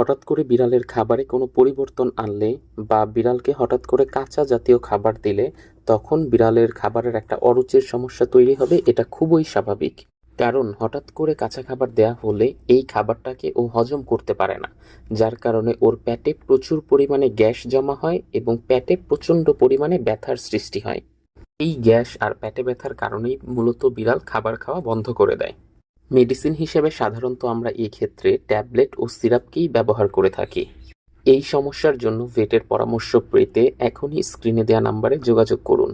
হঠাৎ করে বিড়ালের খাবারে কোনো পরিবর্তন আনলে বা বিড়ালকে হঠাৎ করে কাঁচা জাতীয় খাবার দিলে তখন বিড়ালের খাবারের একটা অরুচির সমস্যা তৈরি হবে, এটা খুবই স্বাভাবিক। কারণ হঠাৎ করে কাঁচা খাবার দেয়া হলে এই খাবারটাকে ও হজম করতে পারে না, যার কারণে ওর প্যাটে প্রচুর পরিমাণে গ্যাস জমা হয় এবং প্যাটে প্রচণ্ড পরিমাণে ব্যথার সৃষ্টি হয়। এই গ্যাস আর প্যাটে ব্যথার কারণেই মূলত বিড়াল খাবার খাওয়া বন্ধ করে দেয়। মেডিসিন হিসেবে সাধারণত আমরা ক্ষেত্রে ট্যাবলেট ও সিরাপকেই ব্যবহার করে থাকি। এই সমস্যার জন্য ভেটের পরামর্শ পেতে এখনই স্ক্রিনে দেওয়া নাম্বারে যোগাযোগ করুন।